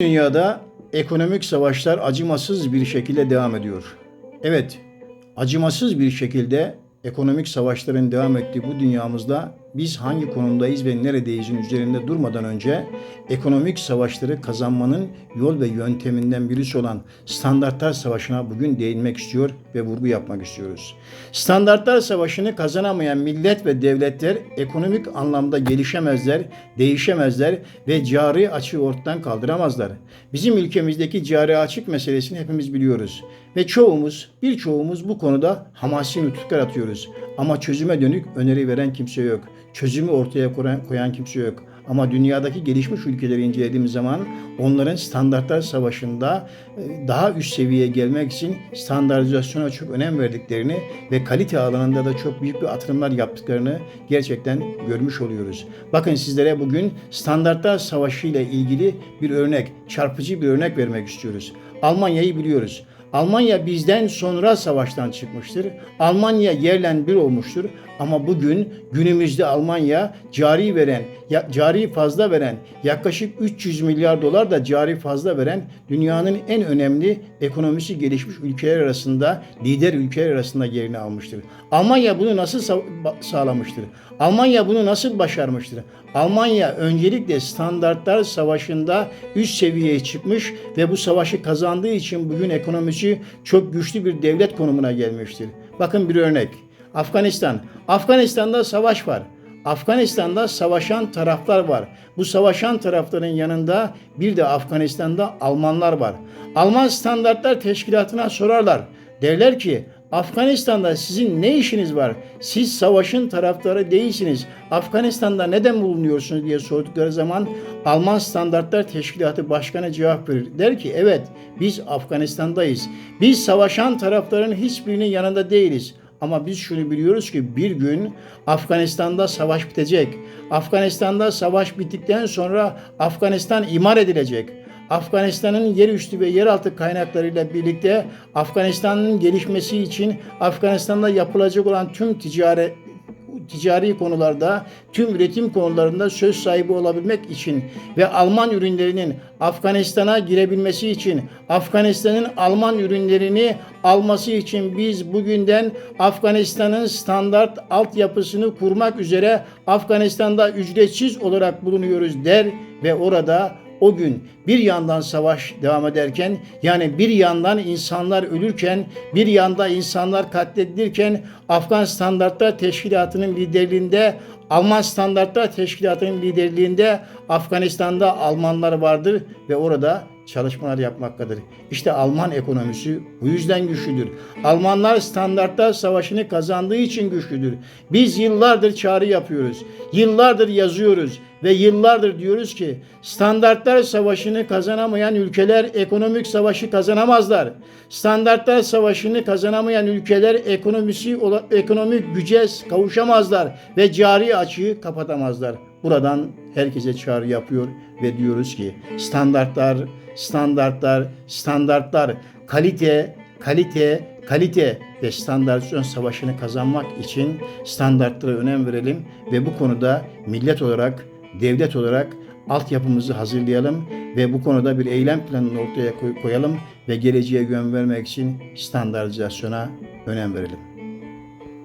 Dünyada ekonomik savaşlar acımasız bir şekilde devam ediyor. Evet, acımasız bir şekilde ekonomik savaşların devam ettiği bu dünyamızda biz hangi konumdayız ve neredeyizin üzerinde durmadan önce ekonomik savaşları kazanmanın yol ve yönteminden birisi olan standartlar savaşına bugün değinmek istiyor ve vurgu yapmak istiyoruz. Standartlar savaşını kazanamayan millet ve devletler ekonomik anlamda gelişemezler, değişemezler ve cari açığı ortadan kaldıramazlar. Bizim ülkemizdeki cari açık meselesini hepimiz biliyoruz ve çoğumuz, birçoğumuz bu konuda hamasi nutuklar atıyoruz. Ama çözüme dönük öneri veren kimse yok. Çözümü ortaya koyan, koyan kimse yok. Ama dünyadaki gelişmiş ülkeleri incelediğimiz zaman onların standartlar savaşında e, daha üst seviyeye gelmek için standartizasyona çok önem verdiklerini ve kalite alanında da çok büyük bir atılımlar yaptıklarını gerçekten görmüş oluyoruz. Bakın sizlere bugün standartlar savaşı ile ilgili bir örnek, çarpıcı bir örnek vermek istiyoruz. Almanya'yı biliyoruz. Almanya bizden sonra savaştan çıkmıştır. Almanya yerlen bir olmuştur. Ama bugün günümüzde Almanya cari veren, cari fazla veren, yaklaşık 300 milyar dolar da cari fazla veren dünyanın en önemli ekonomisi gelişmiş ülkeler arasında, lider ülkeler arasında yerini almıştır. Almanya bunu nasıl sağlamıştır? Almanya bunu nasıl başarmıştır? Almanya öncelikle standartlar savaşında üst seviyeye çıkmış ve bu savaşı kazandığı için bugün ekonomisi çok güçlü bir devlet konumuna gelmiştir. Bakın bir örnek. Afganistan. Afganistan'da savaş var. Afganistan'da savaşan taraflar var. Bu savaşan tarafların yanında bir de Afganistan'da Almanlar var. Alman Standartlar Teşkilatı'na sorarlar. Derler ki Afganistan'da sizin ne işiniz var? Siz savaşın taraftarı değilsiniz. Afganistan'da neden bulunuyorsunuz diye sordukları zaman Alman Standartlar Teşkilatı Başkanı cevap verir. Der ki evet biz Afganistan'dayız. Biz savaşan tarafların hiçbirinin yanında değiliz. Ama biz şunu biliyoruz ki bir gün Afganistan'da savaş bitecek. Afganistan'da savaş bittikten sonra Afganistan imar edilecek. Afganistan'ın yerüstü ve yeraltı kaynaklarıyla birlikte Afganistan'ın gelişmesi için Afganistan'da yapılacak olan tüm ticari ticari konularda, tüm üretim konularında söz sahibi olabilmek için ve Alman ürünlerinin Afganistan'a girebilmesi için, Afganistan'ın Alman ürünlerini alması için biz bugünden Afganistan'ın standart altyapısını kurmak üzere Afganistan'da ücretsiz olarak bulunuyoruz der ve orada o gün bir yandan savaş devam ederken yani bir yandan insanlar ölürken bir yanda insanlar katledilirken Afgan Standartlar Teşkilatı'nın liderliğinde Alman Standartlar Teşkilatı'nın liderliğinde Afganistan'da Almanlar vardır ve orada çalışmalar yapmaktadır. İşte Alman ekonomisi bu yüzden güçlüdür. Almanlar standartlar savaşını kazandığı için güçlüdür. Biz yıllardır çağrı yapıyoruz. Yıllardır yazıyoruz ve yıllardır diyoruz ki standartlar savaşını kazanamayan ülkeler ekonomik savaşı kazanamazlar. Standartlar savaşını kazanamayan ülkeler ekonomisi ekonomik güce kavuşamazlar ve cari açığı kapatamazlar. Buradan herkese çağrı yapıyor ve diyoruz ki standartlar, standartlar, standartlar, kalite, kalite, kalite ve standartizasyon savaşını kazanmak için standartlara önem verelim ve bu konuda millet olarak, devlet olarak altyapımızı hazırlayalım ve bu konuda bir eylem planını ortaya koy- koyalım ve geleceğe yön vermek için standartizasyona önem verelim.